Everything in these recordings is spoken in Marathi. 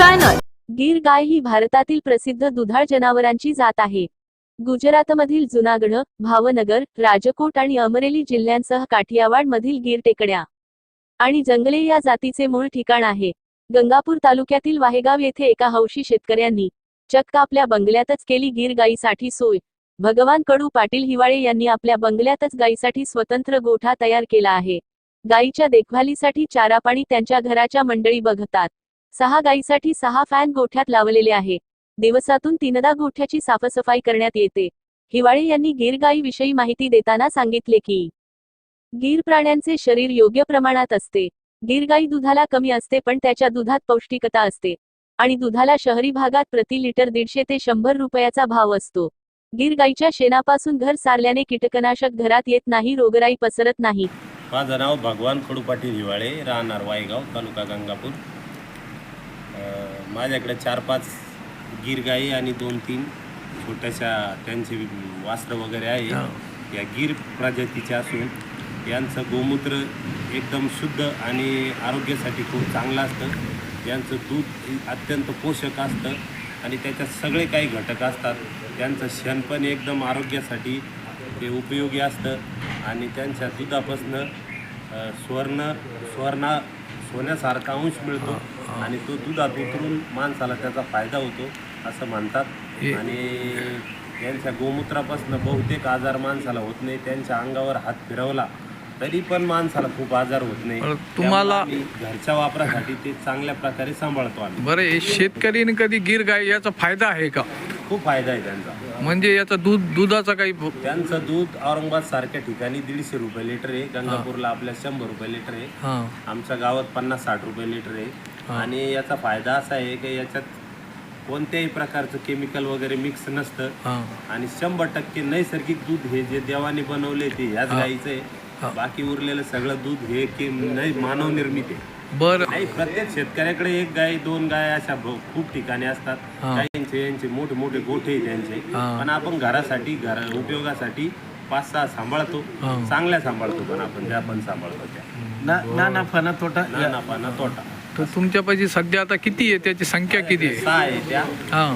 चॅनल गीर गाय ही भारतातील प्रसिद्ध दुधाळ जनावरांची जात आहे. गुजरातमधील जुनागढ भावनगर राजकोट आणि अमरेली जिल्ह्यांसह काठियावाड मधील गीर टेकड्या आणि जंगले या जातीचे मूळ ठिकाण आहे. गंगापूर तालुक्यातील वाहेगाव येथे एका हौशी शेतकऱ्यांनी चक्क आपल्या बंगल्यातच केली गीर गायीसाठी सोय. भगवान कडू पाटील हिवाळे यांनी आपल्या बंगल्यातच गायीसाठी स्वतंत्र गोठा तयार केला आहे. गायीच्या देखभालीसाठी चारा पाणी त्यांच्या घराच्या मंडळी बघतात. सहा गायीसाठी सहा फॅन गोठ्यात लावलेले आहे. दिवसातून तीनदा गोठ्याची साफसफाई करण्यात येते. हिवाळे यांनी गीर गायीविषयी माहिती देताना सांगितले की गीर प्राण्यांचे शरीर योग्य प्रमाणात असते. गीर गाई दुधाला कमी असते पण त्याच्या दुधात पौष्टिकता असते. आणि दुधाला शहरी भागात प्रति लिटर दीडशे ते शंभर रुपयाचा भाव असतो. गीर गाईच्या शेणापासून घर सारल्याने कीटकनाशक घरात येत नाही रोगराई पसरत नाही. माझं नाव भगवान खडू पाटील हिवाळे राहणार वायगाव तालुका गंगापूर. माझ्याकडे चार पाच गीर गाई आणि दोन तीन छोट्याशा त्यांचे वास्त्र वगैरे आहे. या गीर प्रजातीचे असून यांचं गोमूत्र एकदम शुद्ध आणि आरोग्यासाठी खूप चांगलं असतं. यांचं दूध अत्यंत पोषक असतं आणि त्याच्यात सगळे काही घटक असतात. त्यांचं शेण पण एकदम आरोग्यासाठी ते उपयोगी असतं आणि त्यांच्या दुधापासनं स्वर्ण स्वर्णा सोन्यासारखा अंश मिळतो. आणि तो दुधात उतरून माणसाला त्याचा फायदा होतो असं म्हणतात. आणि यांच्या गोमूत्रापासून बहुतेक आजार माणसाला होत नाही त्यांच्या अंगावर हात फिरवला तरी पण माणसाला खूप आजार होत नाही. तुम्हाला- घरच्या वापरासाठी ते चांगल्या प्रकारे सांभाळतो आम्ही. बरं शेतकरीने कधी गीर गाय याचा फायदा आहे का? खूप फायदा आहे त्यांचा. म्हणजे याचा दूध दुधाचा काही त्यांचं दूध औरंगाबाद सारख्या ठिकाणी दीडशे रुपये लिटर आहे. गंगापूरला आपल्या शंभर रुपये लिटर आहे. हा. आमच्या गावात पन्नास साठ रुपये लिटर आहे. आणि याचा फायदा असा आहे की याच्यात कोणत्याही प्रकारचं केमिकल वगैरे मिक्स नसतं. हा. आणि शंभर टक्के नैसर्गिक दूध हे जे देवाने बनवले ते ह्याच गाईचं आहे. बाकी उरलेलं सगळं दूध हे की मानव निर्मित आहे. बरं. नाही प्रत्येक शेतकऱ्याकडे एक गाय दोन गाय अशा भ- खूप ठिकाणी असतात. गायींचे यांचे मोठे मोठे गोठे आहे त्यांचे पण आपण घरासाठी घर उपयोगासाठी पाच सहा सांभाळतो चांगल्या सांभाळतो पण आपण ज्या पण सांभाळतो त्या. ना ना नफा ना तोटा ना नफा ना तोटा तर तुमच्यापाशी सध्या आता किती आहे? त्याची संख्या किती आहे? सहा आहे त्या. हा.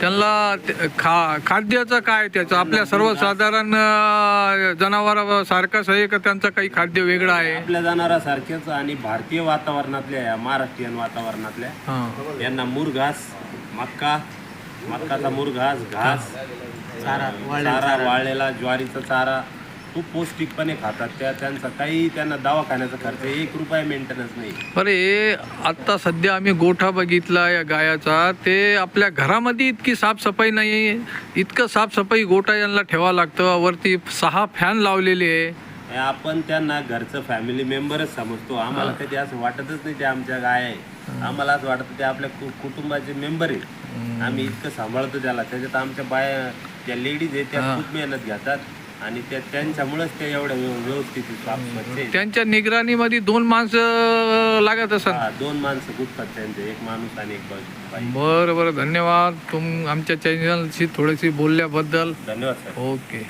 त्यांना खा खाद्याचं काय त्याचं? आपल्या सर्वसाधारण जनावरासारखंच आहे का त्यांचं काही खाद्य वेगळं आहे? आपल्या जनावरासारखेच आणि भारतीय वातावरणातल्या या महाराष्ट्रीयन वातावरणातल्या हा. यांना मुरघास मक्का मक्काचा मुरघास घास चारा, चारा. वाळलेला ज्वारीचा चारा खूप पौष्टिकपणे खातात. त्या त्यांचा काही त्यांना दवाखान्याचा खर्च एक रुपया मेंटेनन्स नाही. बरं हे आत्ता सध्या आम्ही गोठा बघितला या गायाचा. ते आपल्या घरामध्ये इतकी साफसफाई नाही इतकं साफसफाई गोठा यांना ठेवावं लागतं. वरती सहा फॅन लावलेले आहे. हे आपण त्यांना घरचं फॅमिली मेंबरच समजतो. आम्हाला कधी असं वाटतच नाही ते आमच्या गाय आहे. आम्हाला असं वाटतं ते आपल्या कु- कुटुंबाचे मेंबर आहे आम्ही इतकं सांभाळतो त्याला. त्याच्यात आमच्या बाया ज्या लेडीज आहेत त्या खूप मेहनत घेतात. आणि त्या त्यांच्यामुळेच ते एवढ्या व्यव- व्यवस्थित साफ स्वच्छ आहेत. त्यांच्या निगराणीमध्ये दोन माणसं लागत असतात हा, दोन माणसं गुटतात त्यांचे एक माणूस आणि एक बाई बाई. बरं बरं. धन्यवाद. तुम आमच्या चॅनलशी थोडीशी बोलल्याबद्दल. धन्यवाद सर. ओके.